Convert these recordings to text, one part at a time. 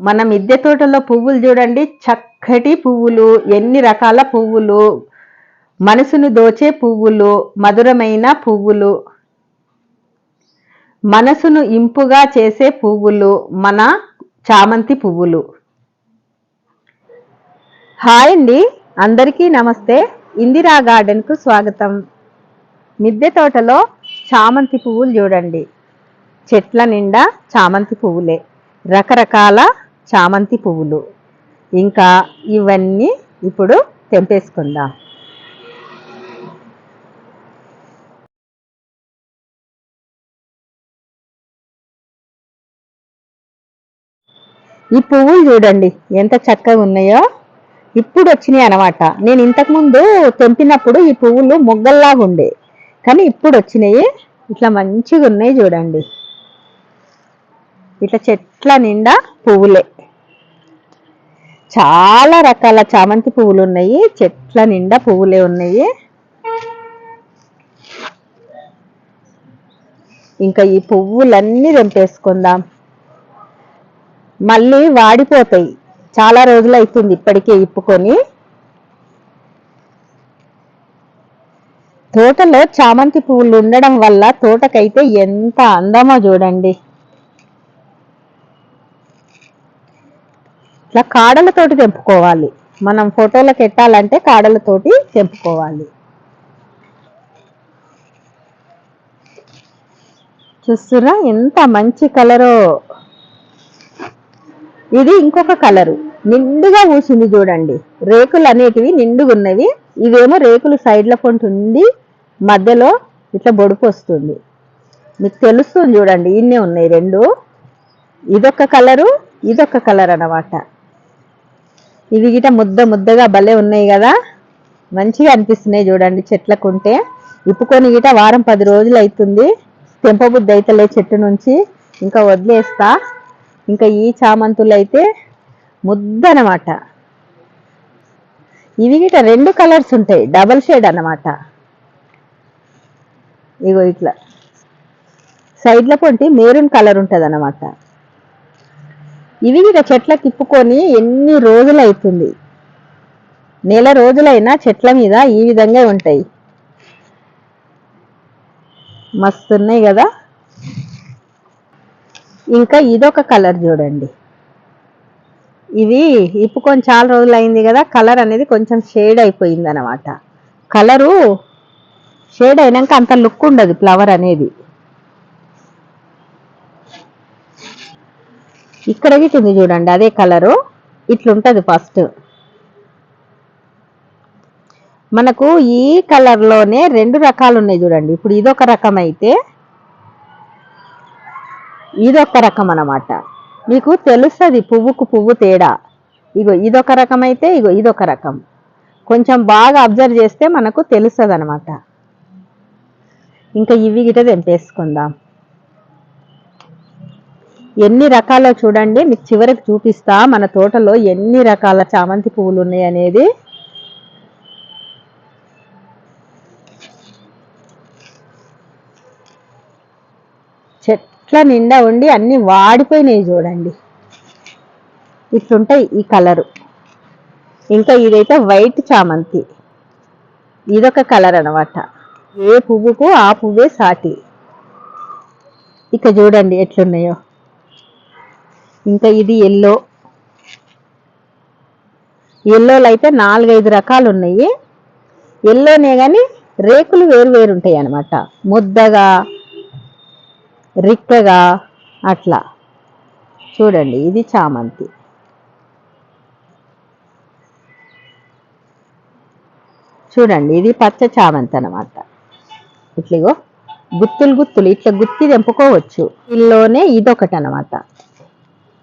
మన మిద్దె తోటలో పువ్వులు చూడండి. చక్కటి పువ్వులు ఎన్ని రకాల పువ్వులు మనసును దోచే పువ్వులు మధురమైన పువ్వులు మనసును ఇంపుగా చేసే పువ్వులు మన చామంతి పువ్వులు. హాయ్ అండి. అందరికీ నమస్తే. ఇందిరా గార్డెన్కు స్వాగతం. మిద్దె తోటలో చామంతి పువ్వులు చూడండి. చెట్ల నిండా చామంతి పువ్వులే. రకరకాల చామంతి పువ్వులు. ఇంకా ఇవన్నీ ఇప్పుడు తెంపేసుకుందాం. ఈ పువ్వులు చూడండి ఎంత చక్కగా ఉన్నాయో. ఇప్పుడు వచ్చినాయి అనమాట నేను ఇంతకుముందు తెంపినప్పుడు ఈ పువ్వులు మొగ్గల్లాగా ఉండే. కానీ ఇప్పుడు వచ్చినాయి. ఇట్లా మంచిగా ఉన్నాయి చూడండి. ఇట్లా చెట్ల నిండా పువ్వులే. చాలా రకాల చామంతి పువ్వులు ఉన్నాయి. చెట్ల నిండా పువ్వులే ఉన్నాయి. ఇంకా ఈ పువ్వులన్నీ తెంపేసుకుందాం. మళ్ళీ వాడిపోతాయి. చాలా రోజులు అవుతుంది ఇప్పటికే ఇప్పుకొని. తోటలో చామంతి పువ్వులు ఉండడం వల్ల తోటకైతే ఎంత అందమో చూడండి. ఇట్లా కాడలతోటి తెంపుకోవాలి. మనం ఫోటోలకు ఎట్టాలంటే కాడలతోటి తెంపుకోవాలి. చూస్తున్నా ఎంత మంచి కలరో. ఇది ఇంకొక కలరు. నిండుగా పూసింది చూడండి. రేకులు అనేటివి నిండుగా ఉన్నవి. ఇవేమో రేకులు సైడ్ల పొంటి ఉంది. మధ్యలో ఇట్లా బొడుపు వస్తుంది. మీకు తెలుస్తుంది చూడండి. ఇన్నే ఉన్నాయి రెండు. ఇదొక కలరు ఇదొక కలర్ అన్నమాట. ఇవి గిట ముద్ద ముద్దగా భలే ఉన్నాయి కదా? మంచిగా అనిపిస్తున్నాయి చూడండి చెట్లకుంటే. ఇప్పుకొని గిట వారం పది రోజులు అవుతుంది తెంపబుద్ధి అయితలే చెట్టు నుంచి. ఇంకా వదిలేస్తా. ఇంకా ఈ చామంతులు అయితే ముద్ద అనమాట ఇవి గిట రెండు కలర్స్ ఉంటాయి. డబల్ షేడ్ అన్నమాట. ఇగో ఇట్లా. సైడ్ల పొంటి మెరూన్ కలర్ ఉంటుంది అన్నమాట ఇవి ఇక చెట్లకి ఇప్పుకొని ఎన్ని రోజులు అవుతుంది నెల రోజులైనా చెట్ల మీద ఈ విధంగా ఉంటాయి. మస్తు ఉన్నాయి కదా? ఇంకా ఇదొక కలర్ చూడండి. ఇది ఇప్పుకొని చాలా రోజులు అయింది కదా కలర్ అనేది కొంచెం షేడ్ అయిపోయింది అనమాట కలరు షేడ్ అయినాక అంత లుక్ ఉండదు ఫ్లవర్ అనేది. ఇక్కడ గిట్టింది చూడండి అదే కలరు. ఇట్లుంటుంది ఫస్ట్ మనకు ఈ కలర్లోనే రెండు రకాలు ఉన్నాయి చూడండి. ఇప్పుడు ఇదొక రకం అయితే ఇదొక రకం అన్నమాట మీకు తెలుస్తుంది పువ్వుకు పువ్వు తేడా. ఇగో ఇదొక రకం అయితే ఇగో ఇదొక రకం. కొంచెం బాగా అబ్జర్వ్ చేస్తే మనకు తెలుస్తుంది అనమాట ఇంకా ఇవి గిట తెంపేసుకుందాం. ఎన్ని రకాలో చూడండి మీకు చివరికి చూపిస్తా మన తోటలో ఎన్ని రకాల చామంతి పువ్వులు ఉన్నాయి అనేది. చెట్ల నిండా ఉండి అన్ని వాడిపోయినాయి చూడండి. ఇట్లుంటాయి ఈ కలరు. ఇంకా ఇదైతే వైట్ చామంతి. ఇదొక కలర్ అనమాట ఏ పువ్వుకు ఆ పువ్వే సాటి. ఇక చూడండి ఎట్లున్నాయో. ఇంకా ఇది ఎల్లో ఎల్లోలు అయితే నాలుగైదు రకాలు ఉన్నాయి ఎల్లోనే కానీ రేకులు వేరు వేరు ఉంటాయి అన్నమాట ముద్దగా రిక్కగా అట్లా. చూడండి ఇది చామంతి. చూడండి ఇది పచ్చ చామంతి అనమాట ఇట్లిగో గుత్తులు గుత్తులు ఇట్లా గుత్తి తెంపుకోవచ్చు. ఇల్లోనే ఇదొకటి అనమాట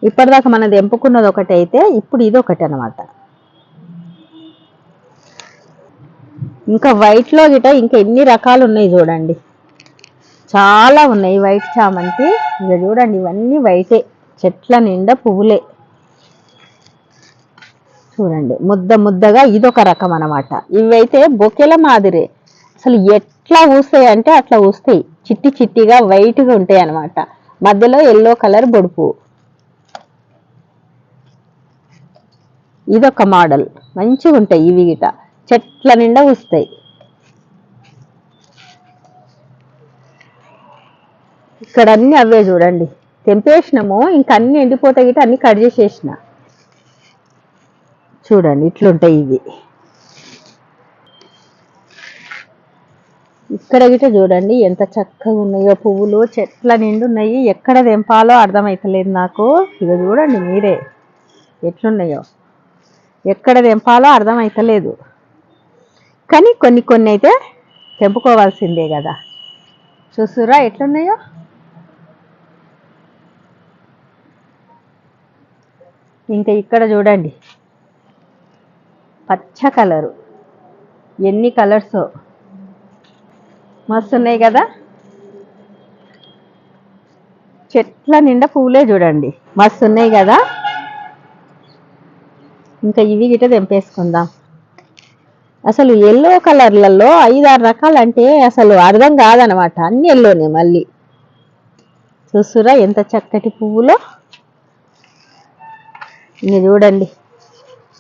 ఇప్పటిదాకా మనం ఎంపుకున్నది ఒకటి అయితే ఇప్పుడు ఇది ఒకటి అనమాట ఇంకా వైట్లో గిట ఇంకా ఎన్ని రకాలు ఉన్నాయి చూడండి. చాలా ఉన్నాయి వైట్ చామంతి. ఇక చూడండి ఇవన్నీ వైటే. చెట్ల నిండా పువ్వులే. చూడండి ముద్ద ముద్దగా ఇదొక రకం అన్నమాట ఇవైతే బొకెల మాదిరే. అసలు ఎట్లా ఊస్తాయి అంటే అట్లా ఊస్తాయి. చిట్టి చిట్టిగా వైట్గా ఉంటాయి అన్నమాట మధ్యలో ఎల్లో కలర్ బొడుపు. ఇదొక మోడల్. మంచిగా ఉంటాయి ఇవి గిట. చెట్ల నిండా వస్తాయి ఇక్కడ అన్ని అవే చూడండి. తెంపేసినాము ఇంకా అన్ని ఎండిపోతాయి గిట అన్ని కట్ చేసేసిన. చూడండి ఇట్లుంటాయి ఇవి. ఇక్కడ గిట చూడండి ఎంత చక్కగా ఉన్నాయో పువ్వులు చెట్ల నిండు ఉన్నాయి. ఎక్కడ తెంపాలో అర్థమైతలేదు నాకు. ఇక చూడండి మీరే. ఎట్లున్నాయో. ఎక్కడ తెంపాలో అర్థమవుతలేదు కానీ కొన్ని కొన్ని అయితే తెంపుకోవాల్సిందే కదా. చూస్తురా ఎట్లున్నాయో? ఇంకా ఇక్కడ చూడండి. పచ్చ కలరు. ఎన్ని కలర్స్? మస్తు ఉన్నాయి కదా. చెట్ల నిండా పూలే చూడండి. మస్తు ఉన్నాయి కదా. ఇంకా ఇవి గిట తెంపేసుకుందాం. అసలు ఎల్లో కలర్లలో ఐదారు రకాలు అంటే అసలు అర్థం కాదనమాట అన్ని ఎల్లోనే మళ్ళీ. చూసురా ఎంత చక్కటి పువ్వులో? ఇంక చూడండి.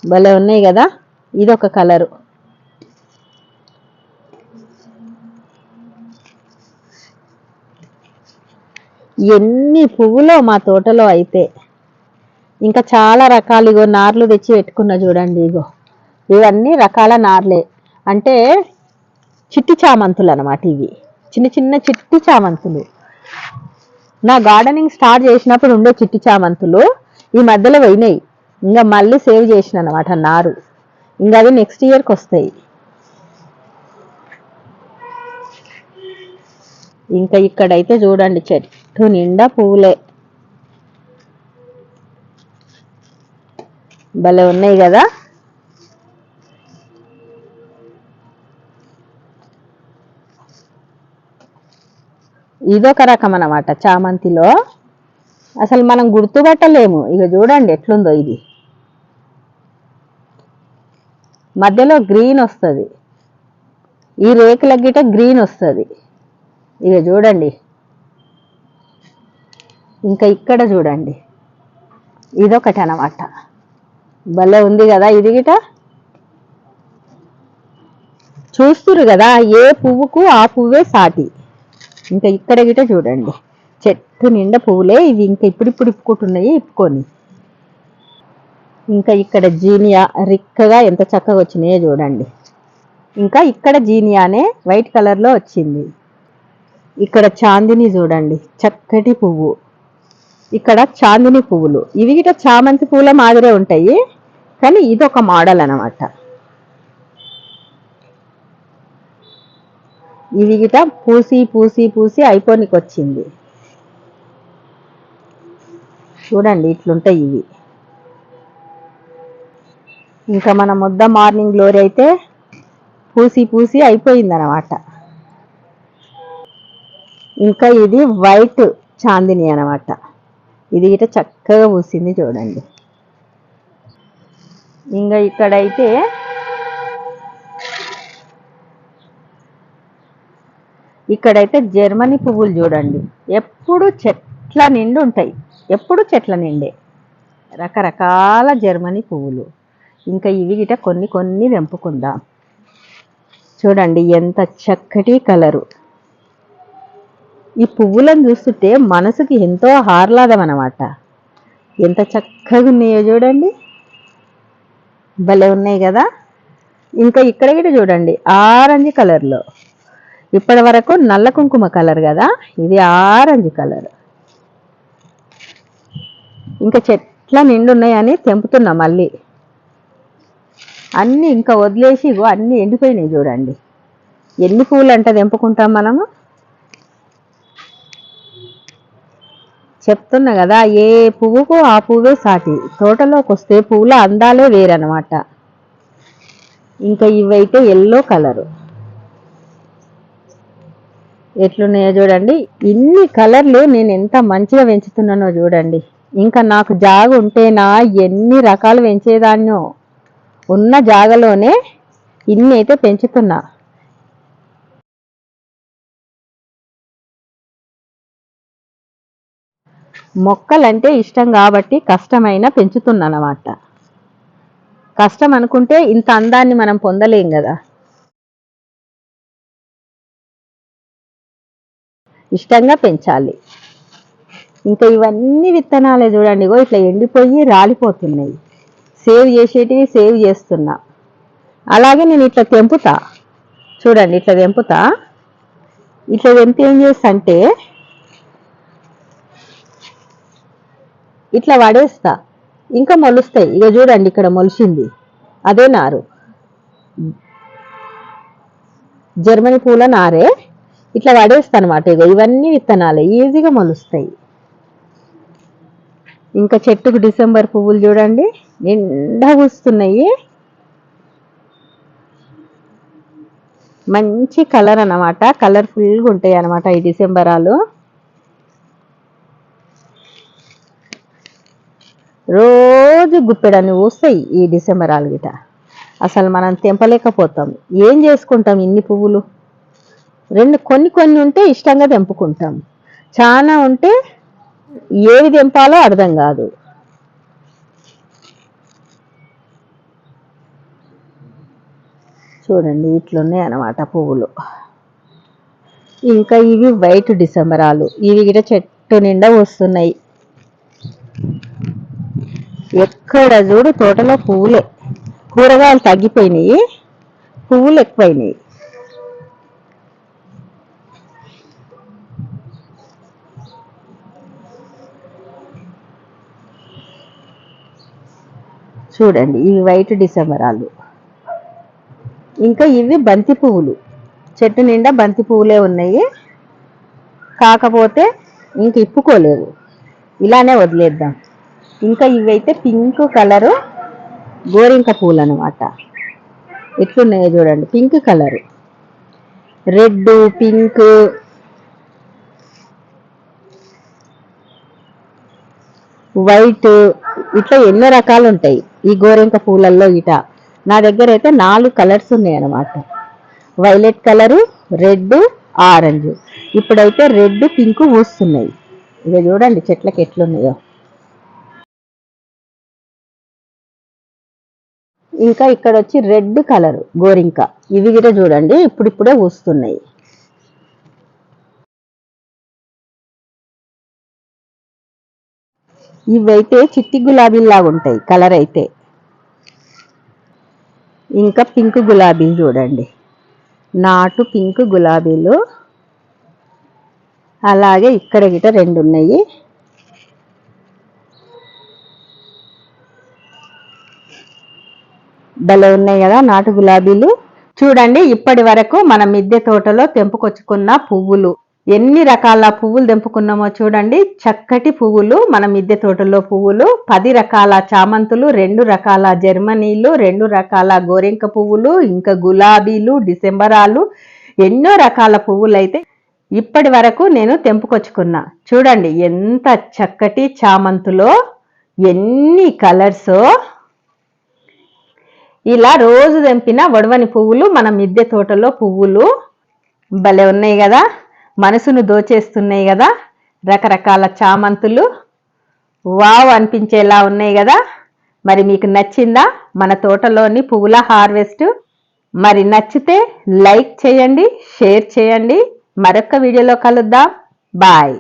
భలే ఉన్నాయి కదా? ఇదొక కలరు. ఎన్ని పువ్వులో మా తోటలో అయితే. ఇంకా చాలా రకాలు ఇగో నార్లు తెచ్చి పెట్టుకున్నా చూడండి ఇగో. ఇవన్నీ రకాల నార్లే. అంటే చిట్టి చామంతులు అనమాట ఇవి. చిన్న చిన్న చిట్టి చామంతులు. నా గార్డెనింగ్ స్టార్ట్ చేసినప్పుడు ఉండే చిట్టి చామంతులు ఈ మధ్యలో పోయినాయి. ఇంకా మళ్ళీ సేవ్ చేసిన అనమాట నారు. ఇంకా అవి నెక్స్ట్ ఇయర్కి వస్తాయి. ఇంకా ఇక్కడైతే చూడండి చెట్టు నిండా పువ్వులే. భలే ఉన్నాయి కదా? ఇదొక రకం అన్నమాట చామంతిలో. అసలు మనం గుర్తుపట్టలేము. ఇక చూడండి ఎట్లుందో ఇది. మధ్యలో గ్రీన్ వస్తుంది. ఈ రేకుల గిట గ్రీన్ వస్తుంది. ఇక చూడండి. ఇంకా ఇక్కడ చూడండి. ఇదొకటి అన్నమాట భలే ఉంది కదా ఇది గిట? చూస్తురు కదా ఏ పువ్వుకు ఆ పువ్వే సాటి. ఇంకా ఇక్కడ గిట చూడండి. చెట్టు నిండా పువ్వులే ఇవి ఇంకా ఇప్పుడిప్పుడు ఇప్పుకుంటున్నాయి ఇప్పుకొని. ఇంకా ఇక్కడ జీనియా రిక్కగా ఎంత చక్కగా వచ్చినాయో చూడండి. ఇంకా ఇక్కడ జీనియానే వైట్ కలర్లో వచ్చింది. ఇక్కడ చాందిని చూడండి చక్కటి పువ్వు. ఇక్కడ చాందిని పువ్వులు. ఇవి గిట చామంతి పువ్వుల మాదిరే ఉంటాయి కానీ ఇది ఒక మోడల్ అన్నమాట. ఇవి గిట పూసి పూసి పూసి అయిపోనికి వచ్చింది చూడండి ఇట్లుంటాయి ఇవి. ఇంకా మన ముద్ద మార్నింగ్ గ్లోరీ అయితే పూసి పూసి అయిపోయిందనమాట ఇంకా ఇది వైట్ చాందిని అనమాట ఇది ఇట చక్కగా పూసింది చూడండి. ఇంకా ఇక్కడైతే ఇక్కడైతే జర్మనీ పువ్వులు చూడండి. ఎప్పుడు చెట్ల నిండు ఉంటాయి. ఎప్పుడు చెట్ల నిండే. రకరకాల జర్మనీ పువ్వులు. ఇంకా ఇవి గిట కొన్ని కొన్ని తెంపుకుందాం. చూడండి ఎంత చక్కటి కలరు. ఈ పువ్వులను చూస్తుంటే మనసుకి ఎంతో ఆహ్లాదం అన్నమాట ఎంత చక్కగా ఉన్నాయో చూడండి. భలే ఉన్నాయి కదా. ఇంకా ఇక్కడ కూడా చూడండి ఆరెంజ్ కలర్లో. ఇప్పటి వరకు నల్ల కుంకుమ కలర్ కదా ఇది ఆరెంజ్ కలర్. ఇంకా చెట్ల నిండున్నాయని తెంపుతున్నా మళ్ళీ. అన్నీ ఇంకా వదిలేసి అన్నీ ఎండిపోయినాయి చూడండి. ఎన్ని పువ్వులు అంటే తెంపుకుంటాం మనము? చెప్తున్నా కదా ఏ పువ్వుకు ఆ పువ్వే సాటి. తోటలోకి వస్తే పువ్వుల అందాలే వేరనమాట ఇంకా ఇవైతే ఎల్లో కలరు. ఎట్లున్నాయో చూడండి. ఇన్ని కలర్లు నేను ఎంత మంచిగా పెంచుతున్నానో చూడండి. ఇంకా నాకు జాగ ఉంటేనా ఎన్ని రకాలు పెంచేదాన్నో. ఉన్న జాగలోనే ఇన్ని అయితే పెంచుతున్నా. మొక్కలంటే ఇష్టం కాబట్టి కష్టమైన పెంచుతున్నానమాట. కష్టం అనుకుంటే ఇంత అందాన్ని మనం పొందలేం కదా. ఇష్టంగా పెంచాలి. ఇంకా ఇవన్నీ విత్తనాలే చూడండి గో ఇట్లా ఎండిపోయి రాలిపోతున్నాయి. సేవ్ చేసేటివి సేవ్ చేస్తున్నా. అలాగే నేను ఇట్లా తెంపుతా. చూడండి ఇట్లా తెంపుతా. ఇట్లా తెంపి ఏం చేస్తా అంటే ఇట్లా వాడేస్తా. ఇంకా మొలుస్తాయి. ఇక చూడండి ఇక్కడ మొలిచింది. అదే నారు. జర్మనీ పూల నారే. ఇట్లా పడేస్తా అనమాట ఇక ఇవన్నీ విత్తనాలు. ఈజీగా మొలుస్తాయి. ఇంకా చెట్టుకు డిసెంబర్ పువ్వులు చూడండి. నిండా పూస్తున్నాయి. మంచి కలర్ అన్నమాట. కలర్ఫుల్గా ఉంటాయి అనమాట ఈ డిసెంబరాలు. రోజు గుప్పెడన్ని పూస్తాయి ఈ డిసెంబర్ గిట అసలు మనం తెంపలేకపోతాం. ఏం చేసుకుంటాం ఇన్ని పువ్వులు? రెండు కొన్ని కొన్ని ఉంటే ఇష్టంగా తెంపుకుంటాం. చాలా ఉంటే ఏవి తెంపాలో అర్థం కాదు. చూడండి ఇట్లున్నాయి అన్నమాట పువ్వులు. ఇంకా ఇవి వైట్ డిసెంబరాలు ఇవి గిట చెట్టు నిండా వస్తున్నాయి. ఎక్కడ చూడు తోటలో పువ్వులే. కూరగాయలు తగ్గిపోయినాయి పువ్వులు ఎక్కువైనాయి. చూడండి ఇవి వైట్ డిసెంబరాలు. ఇంకా ఇవి బంతి పువ్వులు. చెట్టు నిండా బంతి పువ్వులే ఉన్నాయి. కాకపోతే ఇంక ఇప్పుకోలేవు ఇలానే వదిలేద్దాం. ఇంకా ఇవైతే పింక్ కలరు గోరింక పూలు అనమాట ఎట్లున్నాయో చూడండి pink colour. Red pink. White ఇట్లా ఎన్నో రకాలు ఉంటాయి ఈ గోరింక పూలల్లో ఇట. నా దగ్గర అయితే నాలుగు కలర్స్ ఉన్నాయి అనమాట వైలెట్ కలరు రెడ్ ఆరెంజ్. ఇప్పుడైతే రెడ్ పింక్ పూస్తున్నాయి ఇక చూడండి చెట్లకి ఎట్లున్నాయో. ఇంకా ఇక్కడ వచ్చి రెడ్ కలర్ గోరింక. ఇవి కూడా చూడండి ఇప్పుడిప్పుడే వస్తున్నాయి. ఇవైతే చిట్టి గులాబీలాగా ఉంటాయి కలర్ అయితే ఇంకా పింక్ గులాబీలు చూడండి. నాటు పింక్ గులాబీలు. అలాగే ఇక్కడ గిట రెండు ఉన్నాయి భలే ఉన్నాయి కదా నాటు గులాబీలు. చూడండి ఇప్పటి వరకు మన మిద్దె తోటలో తెంపుకొచ్చుకున్న పువ్వులు. ఎన్ని రకాల పువ్వులు తెంపుకున్నామో చూడండి. చక్కటి పువ్వులు మన మిద్దె తోటలో పువ్వులు పది రకాల చామంతులు రెండు రకాల జర్మనీలు రెండు రకాల గోరెంక పువ్వులు ఇంకా గులాబీలు డిసెంబరాలు ఎన్నో రకాల పువ్వులు అయితే ఇప్పటి వరకు నేను తెంపుకొచ్చుకున్నా. చూడండి ఎంత చక్కటి చామంతులో ఎన్ని కలర్సో ఇలా రోజు తెంపిన వడవని పువ్వులు మన మిద్దె తోటలో పువ్వులు భలే ఉన్నాయి కదా. మనసును దోచేస్తున్నాయి కదా. రకరకాల చామంతులు వావ్ అనిపించేలా ఉన్నాయి కదా. మరి మీకు నచ్చిందా? మన తోటలోని పువ్వుల హార్వెస్ట్. మరి నచ్చితే లైక్ చేయండి షేర్ చేయండి. మరొక వీడియోలో కలుద్దాం. బాయ్.